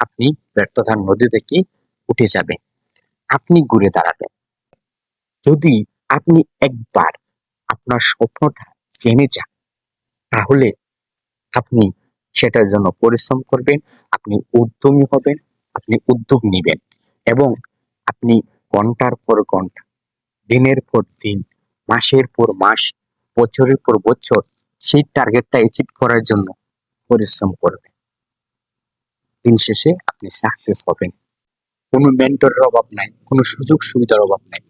আপনি ব্যর্থতার নদী থেকে উঠে যাবেন। আপনি ঘুরে দাঁড়াবেন। যদি আপনি একবার আপনার স্বপ্নটা জেনে যান, তাহলে আপনি সেটার জন্য পরিশ্রম করবেন, আপনি উদ্যমী হবেন, আপনি উদ্যোগ নেবেন এবং আপনি ঘণ্টার পর ঘণ্টা, দিনের পর দিন, মাসের পর মাস, বছরের পর বছর সেই টার্গেটটা অ্যাচিভ করার জন্য পরিশ্রম করবেন। দিন শেষে আপনি সাকসেস হবেন। কোনো মেন্টরের অভাব নাই, কোনো সুযোগ সুবিধার অভাব নাই।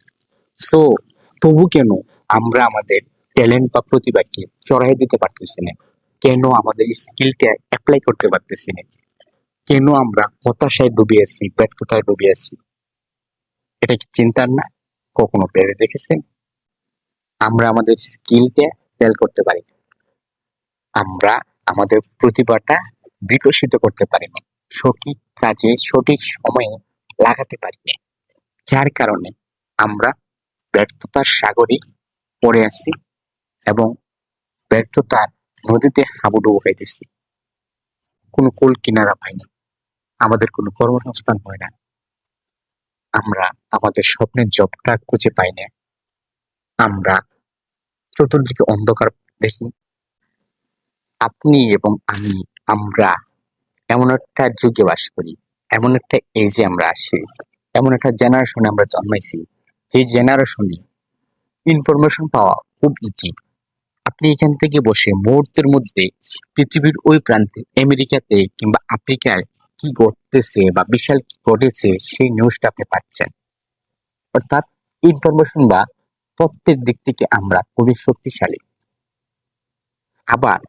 সো তবু কেন আমরা আমাদের ট্যালেন্ট বা প্রতিভাকে চড়াই দিতে পারতেছি না? কেন আমাদের স্কিলটা অ্যাপ্লাই করতে পারতেছি না? কেন আমরা হতাশায় ডুবে আছি, ব্যর্থতায় ডুবে আছি? এটা কি চিন্তার না? কখনো ভেবে দেখেছেন? আমরা আমাদের স্কিলটা ফেল করতে পারি আমরা আমাদের প্রতিভাটা বিকশিত করতে পারি না। সঠিক কাজে, সঠিক সময়ে লাগাতে পারি যার কারণে আমরা ব্যর্থতার সাগরে পড়ে আছি এবং ব্যর্থতার নদীতে হাবুডুবু খাইতেছি। কোনো কুল কিনারা পাই না আমাদের কোনো কর্মসংস্থান হয় না আমরা আমাদের স্বপ্নের জবটা খুঁজে পাই না আমরা চতুর্দিকে অন্ধকার দেখি। আপনি এবং আমি, আমরা এমন একটা যুগে বাস করি, এমন একটা এজে আমরা আসি, এমন একটা জেনারেশনে আমরা জন্মাইছি, যে জেনারেশনে ইনফরমেশন পাওয়া খুব ইজি আপনি এখান থেকে বসে মুহূর্তের মধ্যে পৃথিবীর ওই প্রান্তে, আমেরিকাতে কিংবা আফ্রিকায় কি ঘটতেছে বা বিশাল কি ঘটেছে, সেই নিউজটা আপনি পাচ্ছেন। অর্থাৎ ইনফরমেশন বা তথ্যের দিক থেকে আমরা খুবই শক্তিশালী। আবার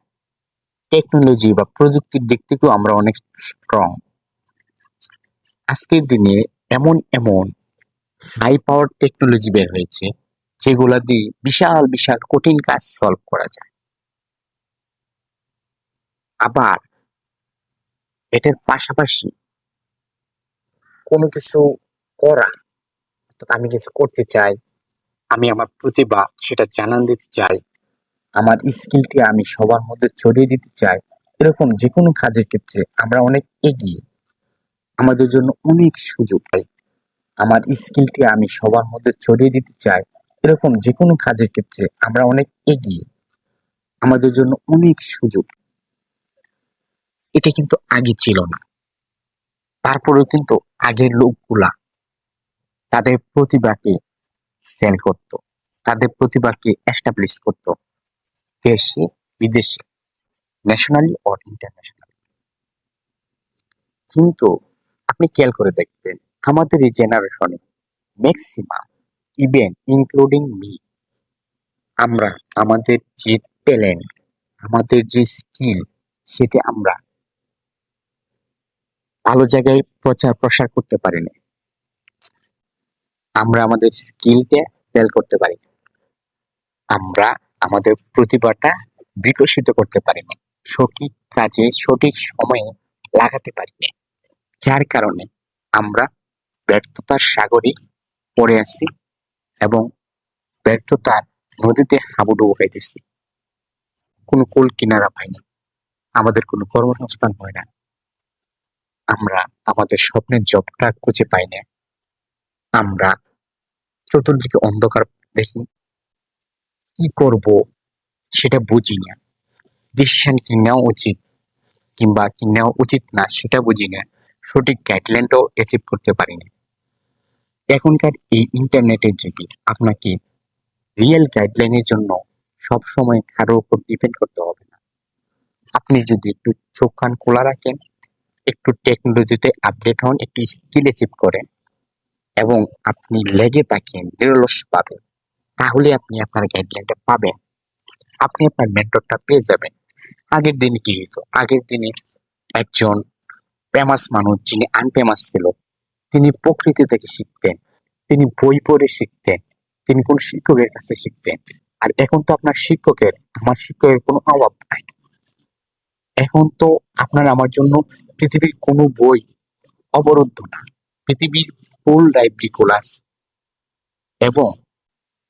টেকনোলজি বা প্রযুক্তির দিক থেকেও আমরা অনেক স্ট্রং আজকের দিনে এমন এমন হাই পাওয়ার টেকনোলজি বের হয়েছে, যেগুলা দিয়ে বিশাল বিশাল কঠিন কাজ সলভ করা যায়। আবার এটার পাশাপাশি কোনো কিছু করা, অর্থাৎ আমি কিছু করতে চাই, আমি আমার প্রতিভা সেটা জানান দিতে চাই আমার স্কিলকে আমি সবার মধ্যে ছড়িয়ে দিতে চাই। এরকম যে কোনো কাজের ক্ষেত্রে আমরা অনেক এগিয়ে। আমাদের জন্য অনেক সুযোগ আমার স্কিলকে আমি সবার মধ্যে ছড়িয়ে দিতে চাই। এরকম যে কোনো কাজের ক্ষেত্রে আমরা অনেক এগিয়ে। আমাদের জন্য অনেক সুযোগ। এটা কিন্তু আগে ছিল না। তারপরেও কিন্তু আগের লোকগুলা তাদের প্রতিভাকে সেল করত। তাদের প্রতিভাকে এস্টাবলিশ করত। দেশে, বিদেশে ন্যাশনালি অর ইন্টারন্যাশনাল কিন্তু আপনি খেয়াল করে দেখবেন, আমাদের এই জেনারেশনে ম্যাক্সিমাম ইভেন ইনক্লুডিং মি আমরা, আমাদের যে ট্যালেন্ট আমাদের যে স্কিল সেটা আমরা ভালো জায়গায় প্রচার প্রসার করতে পারি না। আমরা আমাদের স্কিলটা সেল করতে পারি আমরা আমাদের প্রতিভাটা বিকশিত করতে পারি না সঠিক কাজে, সঠিক সময়ে লাগাতে পারি না যার কারণে আমরা ব্যর্থতার সাগরে পড়ে আছি এবং ব্যর্থতার নদীতে হাবুডুবু খাইতেছি। কোনো কুল কিনারা পাই না। আমাদের কোনো কর্মসংস্থান হয় না। আমরা আমাদের স্বপ্নের জবটা খুঁজে পাই না। আমরা চতুর্দিকে অন্ধকার দেখি। কি করব সেটা বুঝি না ডিসিশন কি নেওয়া উচিত কিংবা কি নেওয়া উচিত না সেটা বুঝি না সঠিক গাইডলাইনটাও অ্যাচিভ করতে পারি না এখনকার এই ইন্টারনেটের যুগে আপনাকে রিয়েল গাইডলাইনের জন্য সব সময় কারোর উপর ডিপেন্ড করতে হবে না। আপনি যদি একটু চোখ কান খোলা রাখেন, একটু টেকনোলজিতে আপডেট হন, একটু স্কিল অ্যাচিভ করেন এবং আপনি লেগে থাকেন, নিরলস পাবেন তাহলে আপনি আপনার গাইডলাইনটা পাবেন। আপনি আপনার মেন্টরটা পেয়ে যাবেন। আগের দিনে কি হতো আগের দিনে একজন ফেমাস মানুষ যিনি আনফেমাস ছিল, তিনি প্রকৃতি থেকে শিখতেন, তিনি বই পড়ে শিখতেন, তিনি কোন শিক্ষকের কাছে শিখতেন। আর এখন তো আপনার শিক্ষকের, আমার শিক্ষকের কোনো অভাব নাই। এখন তো আপনার আমার জন্য পৃথিবীর কোনো বই অবরুদ্ধ না। পৃথিবীর ফুল লাইব্রেরি খোলা এবং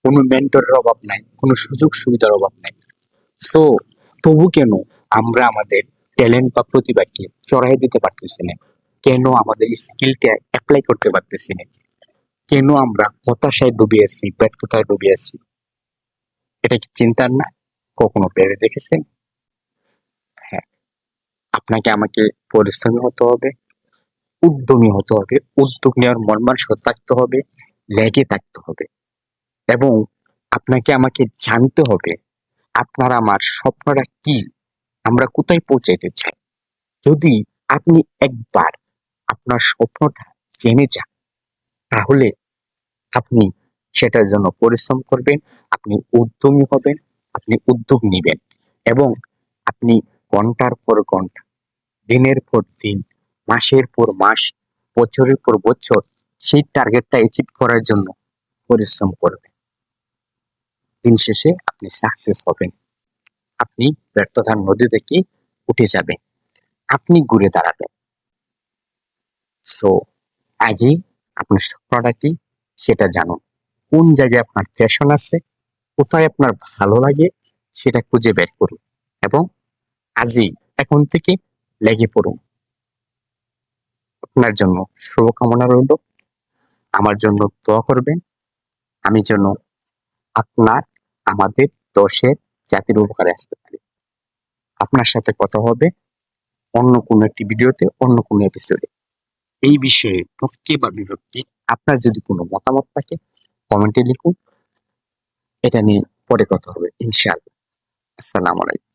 কোনো মেন্টরের অভাব নাই, কোনো সুযোগ সুবিধার অভাব নাই। সো তবু কেন আমরা আমাদের ট্যালেন্ট বা প্রতিভাকে চড়াই দিতে পারতেছি না? কেন আমাদের স্কিলটা অ্যাপ্লাই করতে পারতেছি না? কেন আমরা হতাশায় ডুবে আছি, ব্যর্থতায় ডুবে আছি? এটা কি চিন্তার না? কখনো পেরে দেখেছেন? হ্যাঁ আপনাকে আমাকে পরিশ্রমী হতে হবে, উদ্যমী হতে হবে, উদ্যোগ নেওয়ার মন মানসিকতা থাকতে হবে, লেগে থাকতে হবে। এবং আপনাকে আমাকে জানতে হবে, আপনার আমার স্বপ্নটা কি? আমরা কোথায় পৌঁছাইতে চাই? যদি আপনি একবার আপনার স্বপ্নটা জেনে যান, তাহলে আপনি সেটার জন্য পরিশ্রম করবেন, আপনি উদ্যমী হবেন, আপনি উদ্যোগ নেবেন এবং আপনি ঘণ্টার পর ঘণ্টা, দিনের পর দিন, মাসের পর মাস, বছরের পর বছর সেই টার্গেটটা অ্যাচিভ করার জন্য পরিশ্রম করবেন। দিন শেষে আপনি সাকসেস হবেন। আপনি ব্যর্থতার নদী থেকে উঠে যাবেন। আপনি ঘুরে দাঁড়াবেন। সো আগে আপনার স্বপ্নটা কি সেটা জানুন। কোন জায়গায় আপনার প্যাশন আছে, কোথায় আপনার ভালো লাগে সেটা খুঁজে বের করুন এবং আজই এখন থেকে লেগে পড়ুন। আপনার জন্য শুভকামনা রইল। আমার জন্য দোয়া করবেন। আমি যেন আপনার আমাদের দশের জাতির উপকারে আসতে পারি। আপনার সাথে কথা হবে অন্য কোনো একটি ভিডিওতে, অন্য কোনো এপিসোডে এই বিষয়ে ভক্তি বা বিভক্তি আপনার যদি কোনো মতামত থাকে কমেন্টে লিখুন। এটা নিয়ে পরে কথা হবে, ইনশাআল্লাহ। আসসালামু আলাইকুম।